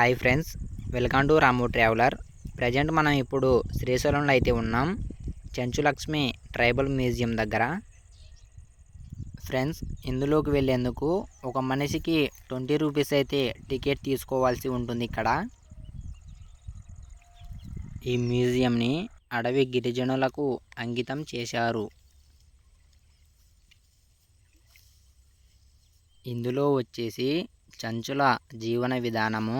Hi friends welcome to Ramu traveller. Present మనం ఇప్పుడు శ్రీశైలంలో అయితే ఉన్నాం చెంచులక్ష్మి ట్రైబల్ మ్యూజియం దగ్గర. ఫ్రెండ్స్ ఇందులోకి వెళ్ళేందుకు ఒక మనిషికి ట్వంటీ రూపీస్ అయితే టికెట్ తీసుకోవాల్సి ఉంటుంది ఇక్కడ. ఈ మ్యూజియంని అడవి గిరిజనులకు అంకితం చేశారు. ఇందులో వచ్చేసి చంచుల జీవన విధానము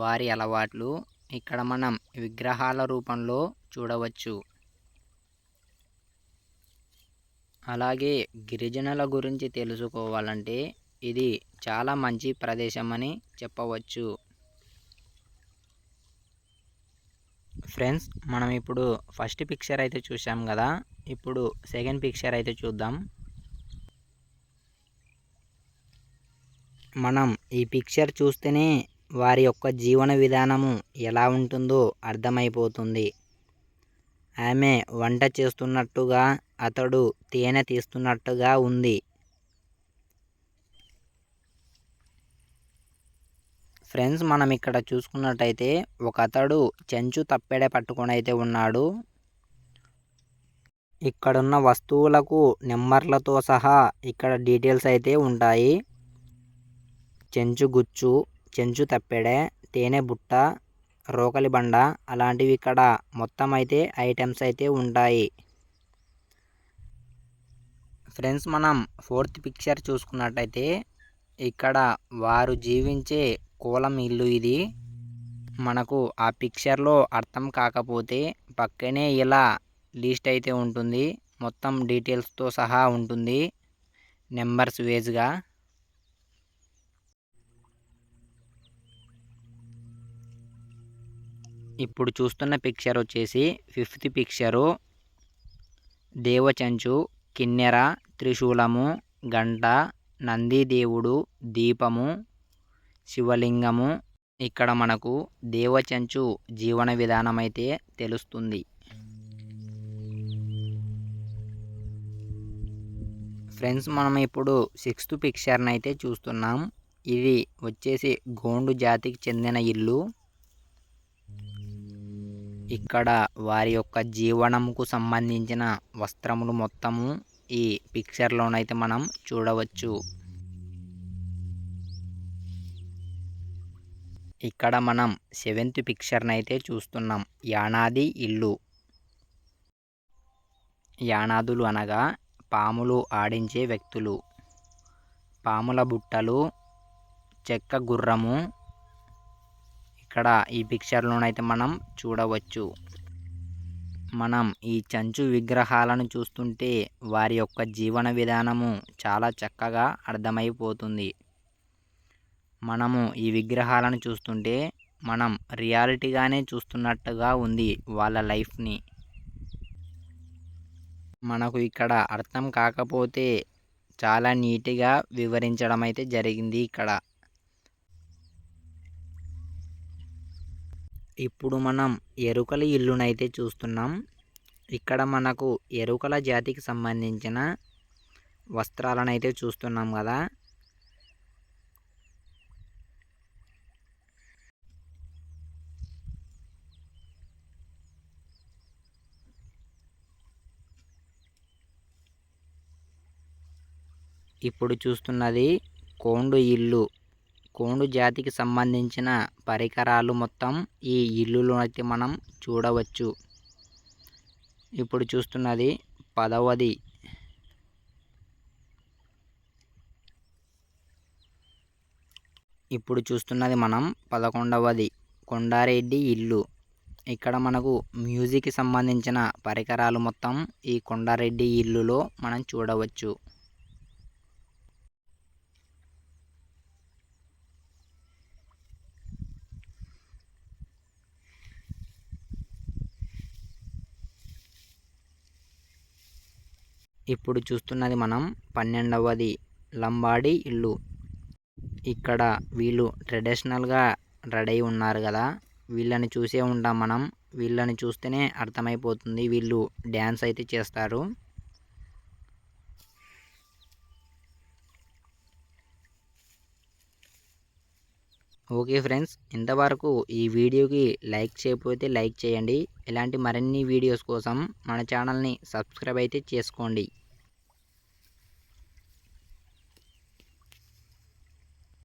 వారి అలవాట్లు ఇక్కడ మనం విగ్రహాల రూపంలో చూడవచ్చు. అలాగే గిరిజనుల గురించి తెలుసుకోవాలంటే ఇది చాలా మంచి ప్రదేశం అని చెప్పవచ్చు. ఫ్రెండ్స్ మనం ఇప్పుడు ఫస్ట్ పిక్చర్ అయితే చూసాం కదా ఇప్పుడు సెకండ్ పిక్చర్ అయితే చూద్దాం. మనం ఈ పిక్చర్ చూస్తేనే వారి యొక్క జీవన విధానము ఎలా ఉంటుందో అర్థమైపోతుంది. ఆమె వంట చేస్తున్నట్టుగా అతడు తేనె తీస్తున్నట్టుగా ఉంది. ఫ్రెండ్స్ మనం ఇక్కడ చూసుకున్నట్టయితే ఒక అతడు చెంచు తప్పెడే పట్టుకొని అయితే ఉన్నాడు. ఇక్కడున్న వస్తువులకు నెంబర్లతో సహా ఇక్కడ డీటెయిల్స్ అయితే ఉంటాయి. చెంచు గుచ్చు చెంచు తప్పెడే తేనె బుట్ట రోకలి బండ అలాంటివి ఇక్కడ మొత్తం అయితే ఐటమ్స్ అయితే ఉంటాయి. ఫ్రెండ్స్ మనం ఫోర్త్ పిక్చర్ చూసుకున్నట్టయితే ఇక్కడ వారు జీవించే కూలం ఇల్లు ఇది. మనకు ఆ పిక్చర్లో అర్థం కాకపోతే పక్కనే ఇలా లిస్ట్ అయితే ఉంటుంది. మొత్తం డీటెయిల్స్తో సహా ఉంటుంది. నెంబర్స్ వేజ్గా. ఇప్పుడు చూస్తున్న పిక్చర్ వచ్చేసి ఫిఫ్త్ పిక్చరు దేవచంచు కిన్నెర త్రిశూలము గంట నందిదేవుడు దీపము శివలింగము. ఇక్కడ మనకు దేవచంచు జీవన విధానం అయితే తెలుస్తుంది. ఫ్రెండ్స్ మనం ఇప్పుడు సిక్స్త్ పిక్చర్ని అయితే చూస్తున్నాం. ఇది వచ్చేసి గోండు జాతికి చెందిన ఇల్లు. ఇక్కడ వారి యొక్క జీవనంకు సంబంధించిన వస్త్రములు మొత్తము ఈ పిక్చర్లోనైతే మనం చూడవచ్చు. ఇక్కడ మనం సెవెంత్ పిక్చర్ని అయితే చూస్తున్నాం. యానాది ఇల్లు. యానాదులు అనగా పాములు ఆడించే వ్యక్తులు. పాముల బుట్టలు చెక్క గుర్రము ఇక్కడ ఈ పిక్చర్లోనైతే మనం చూడవచ్చు. మనం ఈ చంచు విగ్రహాలను చూస్తుంటే వారి యొక్క జీవన విధానము చాలా చక్కగా అర్థమైపోతుంది. మనము ఈ విగ్రహాలను చూస్తుంటే మనం రియాలిటీగానే చూస్తున్నట్టుగా ఉంది వాళ్ళ లైఫ్ని. మనకు ఇక్కడ అర్థం కాకపోతే చాలా నీట్గా వివరించడం అయితే జరిగింది ఇక్కడ. ఇప్పుడు మనం ఎరుకల ఇల్లునైతే చూస్తున్నాం. ఇక్కడ మనకు ఎరుకల జాతికి సంబంధించిన వస్త్రాలనైతే చూస్తున్నాం కదా. ఇప్పుడు చూస్తున్నది కోండు ఇల్లు. కోండు జాతికి సంబంధించిన పరికరాలు మొత్తం ఈ ఇల్లులో అయితే మనం చూడవచ్చు. ఇప్పుడు చూస్తున్నది పదవది. ఇప్పుడు చూస్తున్నది మనం పదకొండవది. కొండారెడ్డి ఇల్లు. ఇక్కడ మనకు మ్యూజిక్కి సంబంధించిన పరికరాలు మొత్తం ఈ కొండారెడ్డి ఇల్లులో మనం చూడవచ్చు. ఇప్పుడు చూస్తున్నది మనం పన్నెండవది లంబాడి ఇల్లు. ఇక్కడ వీళ్ళు ట్రెడిషనల్గా రెడీ ఉన్నారు కదా వీళ్ళని చూసే ఉంటాం మనం. వీళ్ళని చూస్తేనే అర్థమైపోతుంది వీళ్ళు డ్యాన్స్ అయితే చేస్తారు. ఓకే ఫ్రెండ్స్ ఇంతవరకు ఈ వీడియోకి లైక్ చేయకపోతే లైక్ చేయండి. ఇలాంటి మరిన్ని వీడియోస్ కోసం మన ఛానల్ని సబ్స్క్రైబ్ అయితే చేసుకోండి.